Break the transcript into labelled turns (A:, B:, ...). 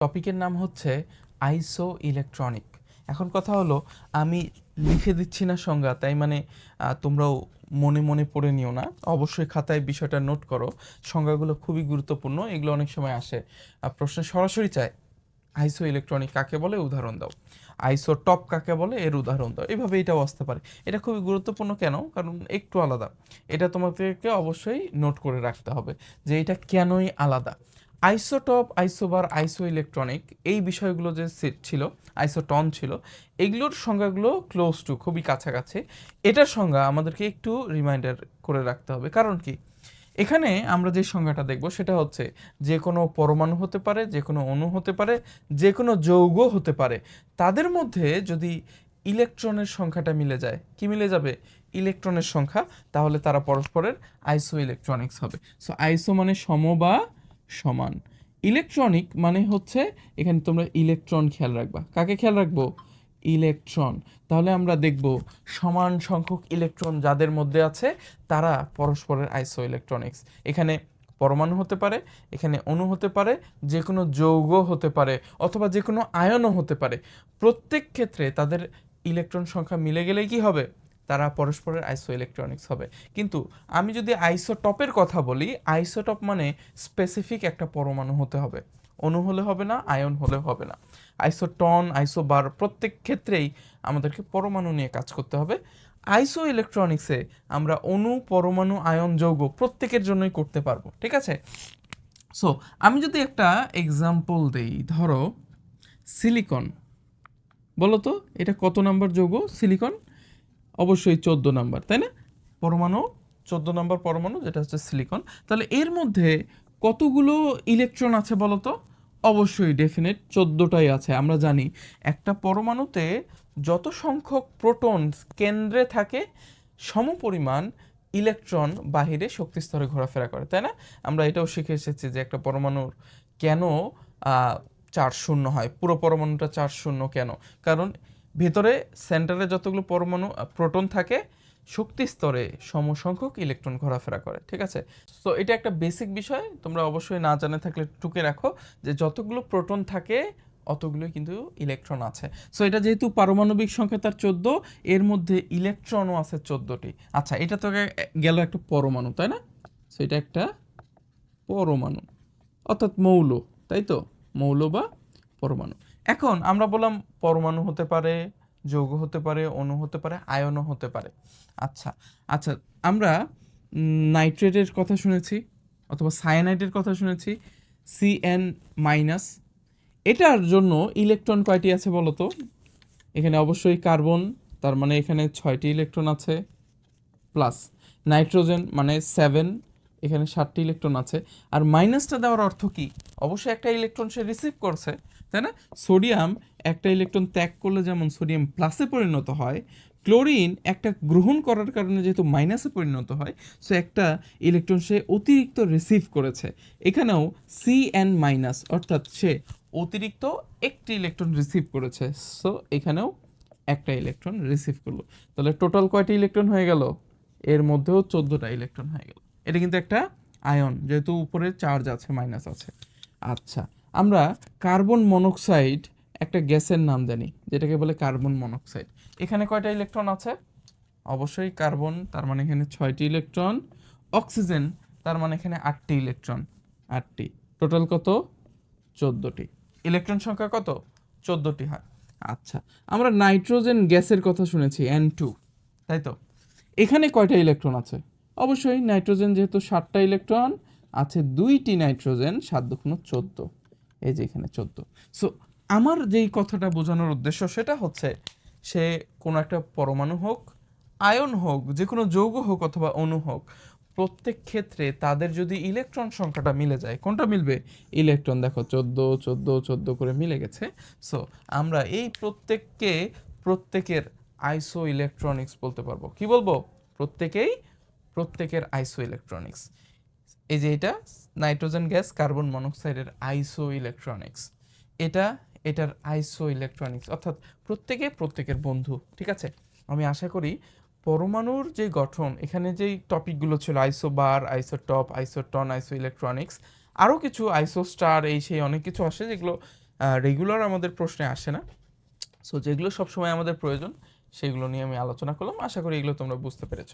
A: টপিকের নাম হচ্ছে আইসো ইলেকট্রনিক এখন কথা হলো, আমি লিখে দিচ্ছি না সংজ্ঞা, তাই মানে তোমরাও মনে মনে পড়ে নিও না। অবশ্যই খাতায় বিষয়টা নোট করো। সংজ্ঞাগুলো খুবই গুরুত্বপূর্ণ, এগুলো অনেক সময় আসে। প্রশ্ন সরাসরি চায় আইসো ইলেকট্রনিক কাকে বলে? উদাহরণ দাও। আইসো টপ কাকে বলে? এর উদাহরণ দাও। এভাবে এটাও আসতে পারে। এটা খুবই গুরুত্বপূর্ণ কেন? কারণ একটু আলাদা। এটা তোমাদেরকে অবশ্যই নোট করে রাখতে হবে যে এটা কেনই আলাদা। আইসোটপ, আইসোবার আইসো ইলেকট্রনিক এই বিষয়গুলো যে ছিল, আইসোটন ছিল, এগুলোর সংজ্ঞাগুলো ক্লোজ টু খুবই কাছাকাছি। এটার সংজ্ঞা আমাদেরকে একটু রিমাইন্ডার করে রাখতে হবে। কারণ কি? এখানে আমরা যে সংজ্ঞাটা দেখব সেটা হচ্ছে যে কোনো পরমাণু হতে পারে, যে কোনো অণু হতে পারে, যে কোনো যৌগ হতে পারে। তাদের মধ্যে যদি ইলেকট্রনের সংখ্যাটা মিলে যায়, কি মিলে যাবে? ইলেকট্রনের সংখ্যা, তাহলে তারা পরস্পরের আইসো ইলেকট্রনিক্স হবে। সো আইসো মানে সম বা সমান। ইলেকট্রনিক মানে হচ্ছে এখানে তোমরা ইলেকট্রন খেয়াল রাখবা। কাকে খেয়াল রাখব? ইলেকট্রন। তাহলে আমরা দেখব সমান সংখ্যক ইলেকট্রন যাদের মধ্যে আছে, তারা পরস্পরের আইসো ইলেকট্রনিক্স এখানে পরমাণু হতে পারে, এখানে অণু হতে পারে যে কোনো যৌগ হতে পারে, অথবা যে কোনো আয়নও হতে পারে। প্রত্যেক ক্ষেত্রে তাদের ইলেকট্রন সংখ্যা মিলে গেলেই কি হবে? তারা পরস্পরের আইসো ইলেকট্রনিক্স হবে। কিন্তু আমি যদি আইসোটপের কথা বলি আইসোটপ মানে স্পেসিফিক একটা পরমাণু হতে হবে। অণু হলে হবে না, আয়ন হলে হবে না। আইসোটন আইসোবার প্রত্যেক ক্ষেত্রেই আমাদেরকে পরমাণু নিয়ে কাজ করতে হবে। আইসো ইলেকট্রনিক্সে আমরা অণু, পরমাণু, আয়ন, যৌগ প্রত্যেকের জন্যই করতে পারব, ঠিক আছে? সো আমি যদি একটা এক্সাম্পল দেই, ধরো সিলিকন বলো তো, এটা কত নাম্বার যৌগ? সিলিকন অবশ্যই চোদ্দ নাম্বার, তাই না? পরমাণু, চোদ্দ নাম্বার পরমাণু, যেটা হচ্ছে সিলিকন তাহলে এর মধ্যে কতগুলো ইলেকট্রন আছে বলো তো অবশ্যই ডেফিনেট চোদ্দোটাই আছে। আমরা জানি একটা পরমাণুতে যত সংখ্যক প্রোটন কেন্দ্রে থাকে, সমপরিমাণ ইলেকট্রন বাহিরে শক্তি স্তরে ঘোরাফেরা করে, তাই না? আমরা এটাও শিখে এসেছি যে একটা পরমাণুর কেন চার শূন্য হয়, পুরো পরমাণুটা চার শূন্য কেন? কারণ ভেতরে সেন্টারে যতগুলো পরমাণু প্রোটন থাকে, শক্তি স্তরে সমসংখ্যক ইলেকট্রন ঘোরাফেরা করে, ঠিক আছে? তো এটা একটা বেসিক বিষয়, তোমরা অবশ্যই না জানে থাকলে টুকে রাখো যে যতগুলো প্রোটন থাকে অতগুলো কিন্তু ইলেকট্রন আছে। সো এটা যেহেতু পারমাণবিক সংখ্যা তার চোদ্দ, এর মধ্যে ইলেকট্রনও আছে চোদ্দটি। আচ্ছা এটা তো গেল একটা পরমাণু, তাই না? সো এটা একটা পরমাণু, অর্থাৎ মৌল, তাই তো? মৌল বা পরমাণু। এখন আমরা বললাম পরমাণু হতে পারে, যৌগ হতে পারে, অণু হতে পারে, আয়নও হতে পারে। আচ্ছা আচ্ছা আমরা নাইট্রেটের কথা শুনেছি অথবা সায়ানাইটের কথা শুনেছি সিএন মাইনাস এটার জন্য ইলেকট্রন কয়টি আছে বলো তো? এখানে অবশ্যই কার্বন, তার মানে এখানে ছয়টি ইলেকট্রন আছে প্লাস নাইট্রোজেন মানে সেভেন এখানে সাতটি ইলেকট্রন আছে। আর মাইনাসটা দেওয়ার অর্থ কি? অবশ্যই একটা ইলেকট্রন সে রিসিভ করছে, তাই না? সোডিয়াম একটা ইলেকট্রন ত্যাগ করলে যেমন সোডিয়াম প্লাসে পরিণত হয় ক্লোরিন একটা গ্রহণ করার কারণে যেহেতু মাইনাসে পরিণত হয় সো একটা ইলেকট্রন সে অতিরিক্ত রিসিভ করেছে। এখানেও সি অ্যান্ড মাইনাস অর্থাৎ সে অতিরিক্ত একটি ইলেকট্রন রিসিভ করেছে সো এখানেও একটা ইলেকট্রন রিসিভ করল। তাহলে টোটাল কয়টি ইলেকট্রন হয়ে গেল? এর মধ্যেও চোদ্দোটা ইলেকট্রন হয়ে গেল। এটা কিন্তু একটা আয়ন, যেহেতু উপরে চার্জ আছে, মাইনাস আছে। আচ্ছা আমরা কার্বন মনোক্সাইড একটা গ্যাসের নাম জানি, যেটাকে বলে কার্বন মনোক্সাইড। এখানে কয়টা ইলেকট্রন আছে? অবশ্যই কার্বন, তার মানে এখানে ছয়টি ইলেকট্রন। অক্সিজেন, তার মানে এখানে আটটি ইলেকট্রন, আটটি। টোটাল কত? চোদ্দোটি। ইলেকট্রন সংখ্যা কত? চোদ্দোটি হয়। আচ্ছা আমরা নাইট্রোজেন গ্যাসের কথা শুনেছি, এন টু। তাই তো? এখানে কয়টা ইলেকট্রন আছে? অবশ্যই নাইট্রোজেন যেহেতু সাতটা ইলেকট্রন, আছে দুইটি নাইট্রোজেন, সাত দুগুণ চোদ্দ। এই যে এখানে চোদ্দ। সো আমার যেই কথাটা বোঝানোর উদ্দেশ্য সেটা হচ্ছে, সে কোনো একটা পরমাণু হোক, আয়ন হোক, যে কোনো যৌগ হোক অথবা অণু হোক, প্রত্যেক ক্ষেত্রে তাদের যদি ইলেকট্রন সংখ্যাটা মিলে যায়, কোনটা মিলবে? ইলেকট্রন। দেখো, চোদ্দ চোদ্দ চোদ্দ করে মিলে গেছে। সো আমরা এই প্রত্যেককে প্রত্যেকের আইসো ইলেকট্রনিক্স বলতে পারব। কি বলব? প্রত্যেকেই প্রত্যেকের আইসো ইলেকট্রনিক্স এই যে এটা, নাইট্রোজেন গ্যাস, কার্বন মনোক্সাইডের আইসো ইলেকট্রনিক্স এটা, এটার আইসো ইলেকট্রনিক্স অর্থাৎ প্রত্যেকে প্রত্যেকের বন্ধু, ঠিক আছে? আমি আশা করি পরমাণুর যে গঠন, এখানে যেই টপিকগুলো ছিল আইসো বার আইসো টপ আইসো টন আইসো ইলেকট্রনিক্স আরও কিছু আইসো স্টার এই সেই অনেক কিছু আসে যেগুলো রেগুলার আমাদের প্রশ্নে আসে না। সো যেগুলো সবসময় আমাদের প্রয়োজন, সেগুলো নিয়ে আমি আলোচনা করলাম। আশা করি এগুলো তোমরা বুঝতে পেরেছ।